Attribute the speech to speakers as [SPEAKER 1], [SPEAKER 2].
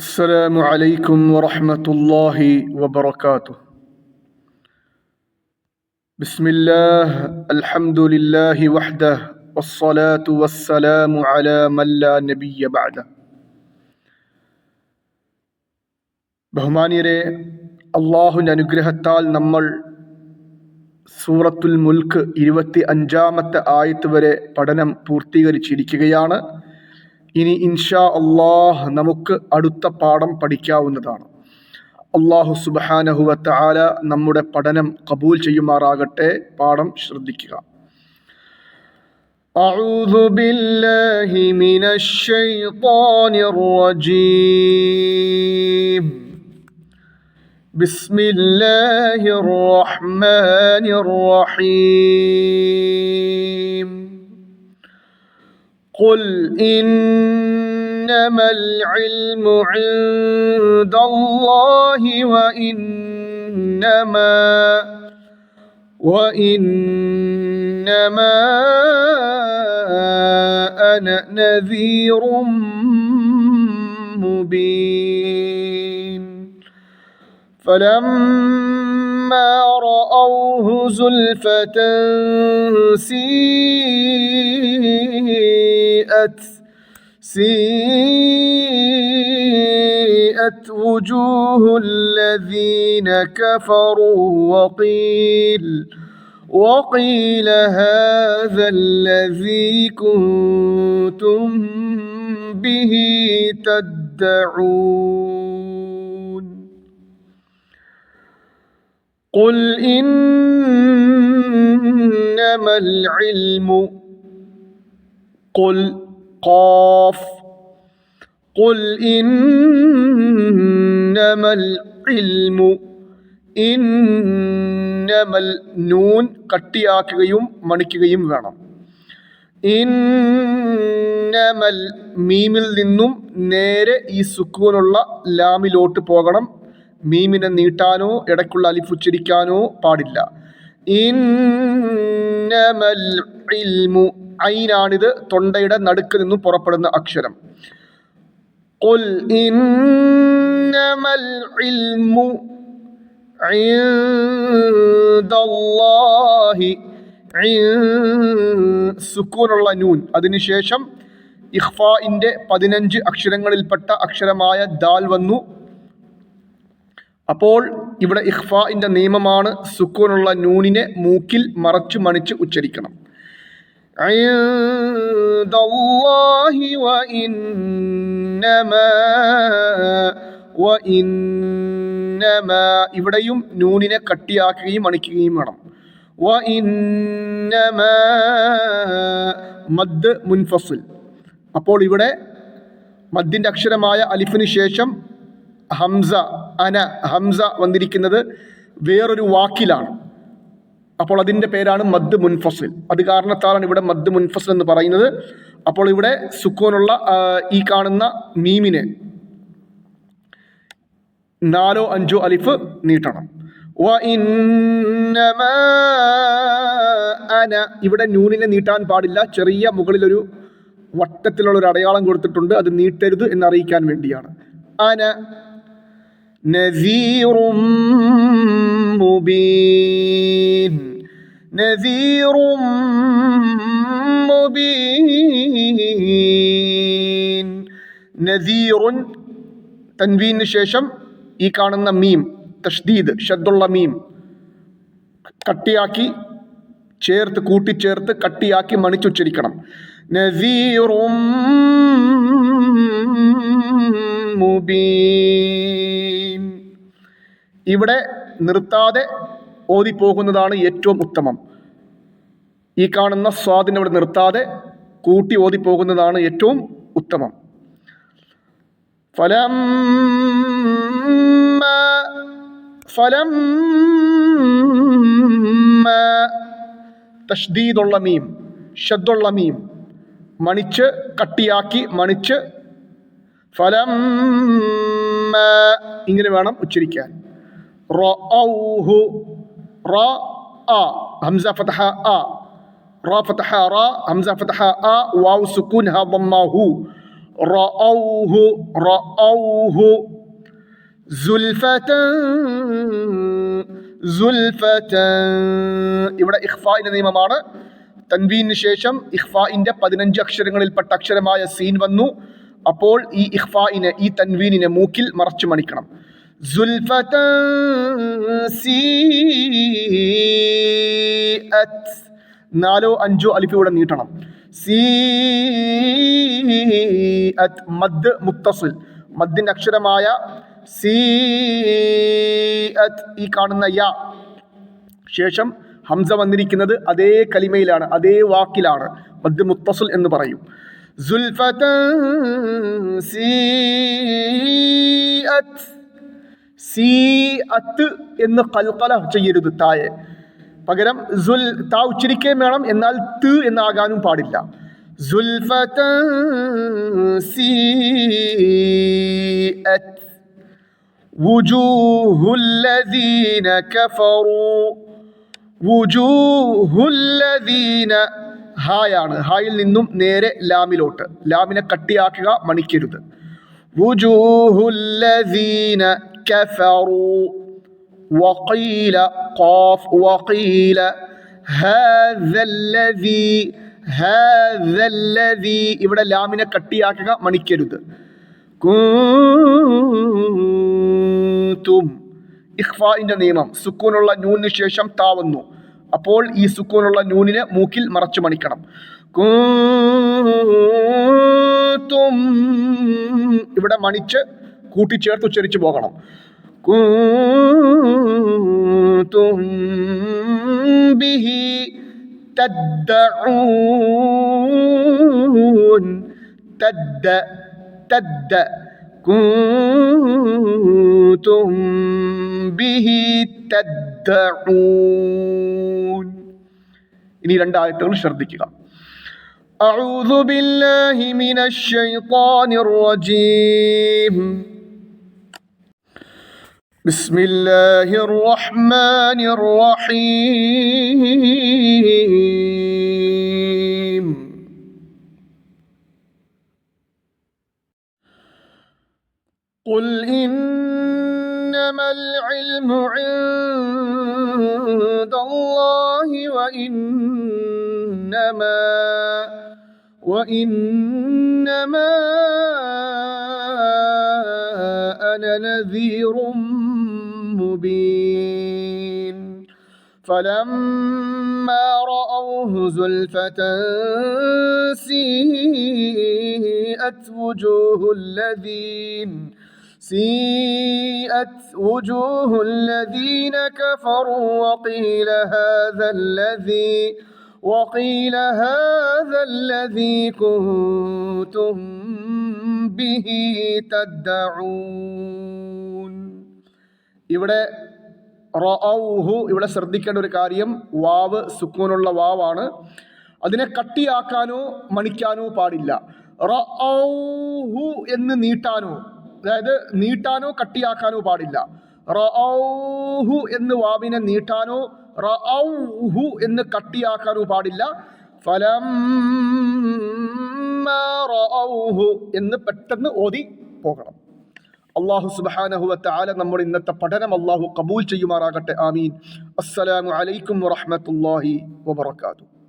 [SPEAKER 1] السلام عليكم ورحمة الله وبركاته بسم الله الحمد لله وحده والصلاة والسلام على من لا نبي بعده ബഹുമാനിയരെ അള്ളാഹുവിൻ്റെ അനുഗ്രഹത്താൽ നമ്മൾ സൂറത്തുൽ മുൽക്ക് ഇരുപത്തി അഞ്ചാമത്തെ ആയത്ത് വരെ പഠനം പൂർത്തീകരിച്ചിരിക്കുകയാണ് ഇനി ഇൻഷാ അള്ളാഹ് നമുക്ക് അടുത്ത പാഠം പഠിക്കാവുന്നതാണ് അള്ളാഹു സുബാനഹുവത്ത ആല നമ്മുടെ പഠനം കബൂൽ ചെയ്യുമാറാകട്ടെ പാഠം ശ്രദ്ധിക്കുക أعوذ بالله من الشيطان الرجيم بسم الله الرحمن الرحيم قل إنما العلم عند الله وإنما وإنما أنا نذير مبين فلما رأوه زلفة سيئت سيئت وجوه الذين كفروا. وقيل وقيل هذا الذي كنتم به تدعون. قل إنما العلم قل قاف قل إنما العلم ഇന്നമൽ നൂൻ കട്ടിയാക്കുകയും മണിക്കുകയും വേണം ഇന്നമൽ മീമിൽ നിന്നും നേരെ ഈ സുക്കൂനുള്ള ലാമിലോട്ട് പോകണം മീമിനെ നീട്ടാനോ ഇടയ്ക്കുള്ള അലിഫ് ഉച്ചരിക്കാനോ പാടില്ല ഇന്നമൽ ഇൽമു ഐനാണിത് തൊണ്ടയുടെ നടുക്ക് നിന്നും പുറപ്പെടുന്ന അക്ഷരം قل إنما العلم عند الله സുക്കൂനുള്ള നൂൻ അതിനുശേഷം ഇഖ്ഫാഇൻ്റെ പതിനഞ്ച് അക്ഷരങ്ങളിൽപ്പെട്ട അക്ഷരമായ ദാൽ വന്നു അപ്പോൾ ഇവിടെ ഇഖ്ഫാഇൻ്റെ നിയമമാണ് സുക്കൂനുള്ള നൂനിനെ മൂക്കിൽ മറച്ചു മണിച്ച് ഉച്ചരിക്കണം عند الله وإنما وإنما ഇവിടെയും നൂനിനെ കട്ടിയാക്കുകയും മണിക്കുകയും വേണം وإنما മദ് മുൻഫസിൽ അപ്പോൾ ഇവിടെ മദ്ദിൻ്റെ അക്ഷരമായ അലിഫിന് ശേഷം ഹംസ അന ഹംസ വന്നിരിക്കുന്നത് വേറൊരു വാക്കിലാണ് അപ്പോൾ അതിന്റെ പേരാണ് മദ് മുൻഫസിൽ. അത് കാരണത്താലാണ് ഇവിടെ മദ് മുൻഫസിൽ എന്ന് പറയുന്നത്. അപ്പോൾ ഇവിടെ സുക്കോനുള്ള ഈ കാണുന്ന മീമിനെ നാലോ അഞ്ചോ അലിഫ് നീട്ടണം. അന. ഇവിടെ ന്യൂനിനെ നീട്ടാൻ പാടില്ല. ചെറിയ മുകളിലൊരു വട്ടത്തിലുള്ള ഒരു അടയാളം കൊടുത്തിട്ടുണ്ട്. അത് നീട്ടരുത് എന്നറിയിക്കാൻ വേണ്ടിയാണ്. അന നസീറും മുബീൻ. نذير مبين നദീർ തൻവീന് ശേഷം ഈ കാണുന്ന മീം തഷ്ദീദ് ഷദ്ദുള്ള മീം കട്ടിയാക്കി ചേർത്ത് കൂട്ടിച്ചേർത്ത് കട്ടിയാക്കി മണിച്ചുച്ചരിക്കണം നസീറും മുബീൻ ഇവിടെ നിർത്താതെ ഓതിപ്പോകുന്നതാണ് ഏറ്റവും ഉത്തമം ഈ കാണുന്ന സ്വാദിനെ ഇവിടെ നിർത്താതെ കൂട്ടി ഓതിപ്പോകുന്നതാണ് ഏറ്റവും ഉത്തമം. ഫലം ഫലം തഷ്ദീദുള്ള മീം ഷദ്ദുള്ള മീം മണിച്ച് കട്ടിയാക്കി മണിച്ച് ഫലം ഇങ്ങനെ വേണം ഉച്ചരിക്കാൻ. റൗഹു റ ആ ഹംസ ഫതഹ ആ. റ ഫതഹ റ ഹംസ ഫതഹ അ വാവ് സുക്കൂൻ ഹ ദമ്മ ഹു റഔഹു റഔഹു സുൽഫതൻ സുൽഫതൻ ഇവിടെ ഇഖ്ഫായിന്റെ നിയമമാണ്. തൻവീനു ശേഷം ഇഖ്ഫായിന്റെ പതിനഞ്ച് അക്ഷരങ്ങളിൽപ്പെട്ട അക്ഷരമായ സീൻ വന്നു. അപ്പോൾ ഈ ഇഖ്ഫായിനെ ഈ തൻവീനിനെ മൂക്കിൽ മറച്ചു മണിക്കണം. സുൽഫതൻ സീ നാലോ അഞ്ചോ അലിഫ് ഇവിടെ നീട്ടണം. സീഅത് മദ് മുത്തസിൽ. മദ്ദിന്റെ അക്ഷരമായ സീഅത് ഈ കാണുന്ന യ. ശേഷം ഹംസ വന്നിരിക്കുന്നത് അതേ കലിമയിലാണ് അതേ വാക്കിലാണ്. മദ് മുത്തസുൽ എന്ന് പറയും. സി അത്ത് എന്ന് കൽക്കല ചെയ്യരുത് തായെ. പകരം സുൽ താ ഉച്ചരിക്കുകയും വേണം എന്നാൽ ത് എന്നാകാനും പാടില്ല സുൽഫതൻ സീഅത് وجوه الذين كفروا وجوه الذين ഹായാണ് ഹായിൽ നിന്നും നേരെ ലാമിലോട്ട് ലാമിനെ കട്ടിയാക്കുക മണിക്കരുത് وجوه الذين كفروا وقيل قاف وقيل هذا الذي هذا الذي ഇവിടെ ലാമിനെ കട്ടിയാക്കുക മണിക്കരുത് കുന്തും ഇഖ്ഫാഇന്റെ നിയമം സുക്കൂനുള്ള നൂനിന് ശേഷം താവുന്നു അപ്പോൾ ഈ സുക്കൂനുള്ള നൂനിനെ മൂക്കിൽ മറച്ചു മണിക്കണം കുന്തും ഇവിടെ മണിച്ച് കൂട്ടിച്ചേർത്ത് ഉച്ചരിച്ചു പോകണം കുന്തും ബിഹി തദ്ദഊൻ തദ്ദ تد كنتم به تدعون ഇനി രണ്ടായത്തുകൾ ശ്രദ്ധിക്കുക أعوذ بالله من الشيطان الرجيم بسم الله الرحمن الرحيم. قل إنما العلم عند الله وإنما وإنما أنا نذير مبين. فلما رأوه زلفة سيئت وجوه الذين سيئت وجوه الذين كفروا وقيل هذا الذي وقيل هذا الذي كنتم به تدعون. ഇവിടെ റോഹു ഇവിടെ ശ്രദ്ധിക്കേണ്ട ഒരു കാര്യം വാവ് സുക്കൂനുള്ള വാവാണ്. അതിനെ കട്ടിയാക്കാനോ മണിക്കാനോ പാടില്ല. റോഹു എന്ന് നീട്ടാനോ അതായത് നീട്ടാനോ കട്ടിയാക്കാനോ പാടില്ല. റോഹു എന്ന് വാവിനെ നീട്ടാനോ റൗഹു എന്ന് കട്ടിയാക്കാനോ പാടില്ല. ഫലം റൗഹു എന്ന് പെട്ടെന്ന് ഓതി പോകണം. അള്ളാഹു സുബാനഹുവത്ത ആല നമ്മുടെ ഇന്നത്തെ പഠനം അള്ളാഹു കബൂൽ ചെയ്യുമാറാകട്ടെ. ആമീൻ. അസ്സലാമു അലൈക്കും വറഹമത്തല്ലാഹി വബർക്കാത്തു